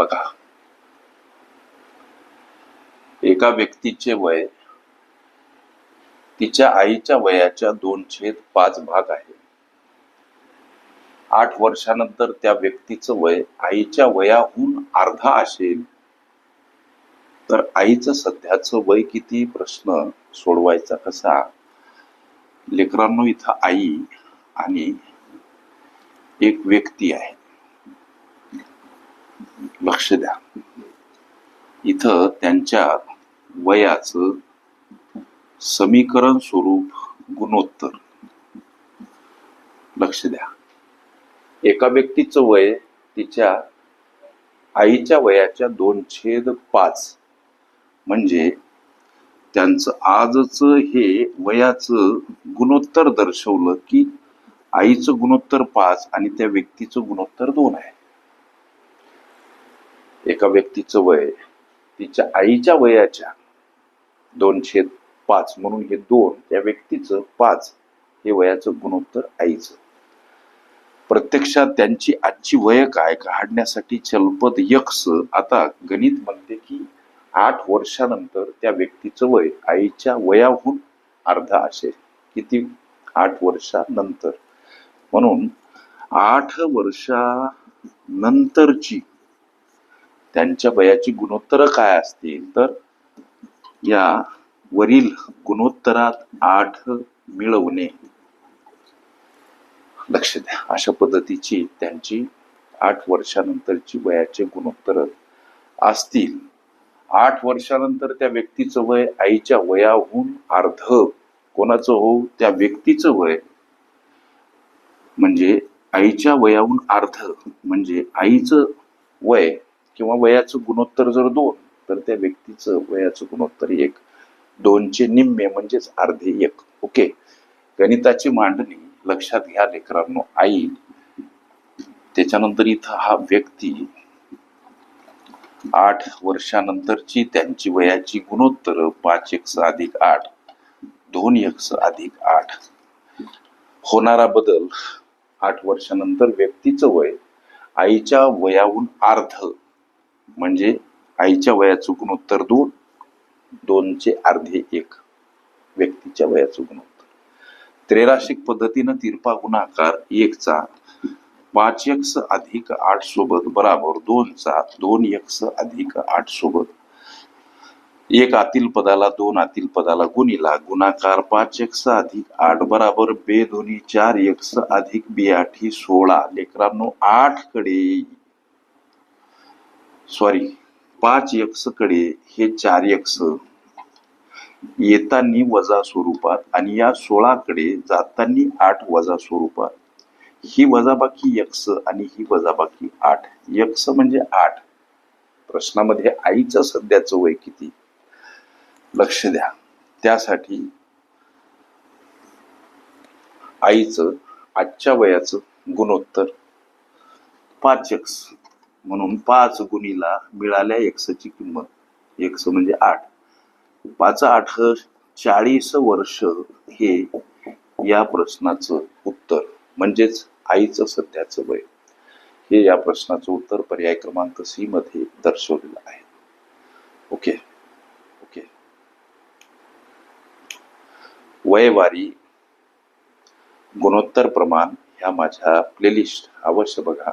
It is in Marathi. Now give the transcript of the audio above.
बघा. एका व्यक्तीचे वय तिच्या आईच्या वयाच्या दोन छेद पाच भाग आहे. आठ वर्षानंतर त्या व्यक्तीचं वय आईच्या वयाहून अर्धा असेल. तर आईचं सध्याचं वय किती? प्रश्न सोडवायचा कसा? लेकरांनो इथं आई आणि एक व्यक्ती आहे. लक्ष द्या. इथं त्यांच्या वयाचं समीकरण स्वरूप गुणोत्तर. लक्ष द्या. एका व्यक्तीचं वय तिच्या आईच्या वयाच्या दोन छेद पाच. म्हणजे त्यांचं आजच हे वयाचं गुणोत्तर दर्शवलं की आईचं गुणोत्तर पाच आणि त्या व्यक्तीचं गुणोत्तर दोन आहे. एका व्यक्तीचं वय तिच्या आईच्या वयाच्या दोनशे पाच म्हणून हे दोन त्या व्यक्तीचं पाच हे वयाचं गुणोत्तर आईचं. प्रत्यक्षात त्यांची आजची वय काय? काढण्यासाठी चलपद यक्ष आता गणित म्हणते की आठ वर्षानंतर त्या व्यक्तीचं वय आईच्या वयाहून अर्धा असेल. किती? आठ वर्षानंतर. म्हणून आठ वर्षानंतरची त्यांच्या वयाची गुणोत्तर काय असतील? तर या वरील गुणोत्तरात आठ मिळवणे. लक्ष द्या. अशा पद्धतीची त्यांची आठ वर्षानंतरची वयाचे गुणोत्तर असतील. आठ वर्षानंतर त्या व्यक्तीचं वय आईच्या वयाहून अर्ध. कोणाचं हो त्या व्यक्तीचं वय. म्हणजे आईच्या वयाहून अर्ध. म्हणजे आईचं वय. किंवा वयाचं गुणोत्तर जर दोन तर त्या व्यक्तीचं वयाचं गुणोत्तर एक दोनचे निम्मे म्हणजेच अर्धे एक. ओके? गणिताची मांडणी लक्षात घ्या लेकरांनो आई. त्याच्यानंतर इथं हा व्यक्ती आठ वर्षानंतरची त्यांची वयाची गुणोत्तर पाच एक्स अधिक आठ दोन एक्स अधिक आठ. होणारा बदल आठ वर्षानंतर व्यक्तीचं वय आईच्या वयाहून अर्ध. म्हणजे आईच्या वयात चुकून उत्तर दोन दोनचे अर्धे एक. व्यक्तीच्या वयात चुकून उत्तर. त्रेराशिक पद्धतीनं तिरपा गुणाकार एकचा पाच एक्स अधिक आठ सोबत बराबर दोनचा दोन एक्स अधिक आठ सोबत. एक आतील पदाला दोन आतील पदाला गुणिला गुणाकार पाच एक्स अधिक आठ बराबर बे दोन्ही चार एक्स अधिक बे आठी सोळा. लेकरांनो आठकडे सॉरी पाच एक्सकडे हे चार एक्स येतानी वजा स्वरूपात आणि या सोळाकडे जातानी आठ वजा स्वरूपात. ही वजाबाकी यक्ष आणि ही वजाबाकी आठ. यक्ष म्हणजे आठ. प्रश्नामध्ये आईचं सध्याचं वय किती? लक्ष द्या. त्यासाठी आईचं आजच्या वयाचं गुणोत्तर पाच एक्स म्हणून पाच गुणीला मिळाल्या एक्सची किंमत. एक्स म्हणजे आठ. पाच आठ चाळीस वर्ष हे या प्रश्नाचं उत्तर म्हणजेच आईचं सध्याचं वय. हे या प्रश्नाचं उत्तर पर्याय क्रमांक सी मध्ये दर्शवलेलं आहे. ओके. ओके. वयवारी गुणोत्तर प्रमाण ह्या माझ्या प्लेलिस्ट अवश्य बघा.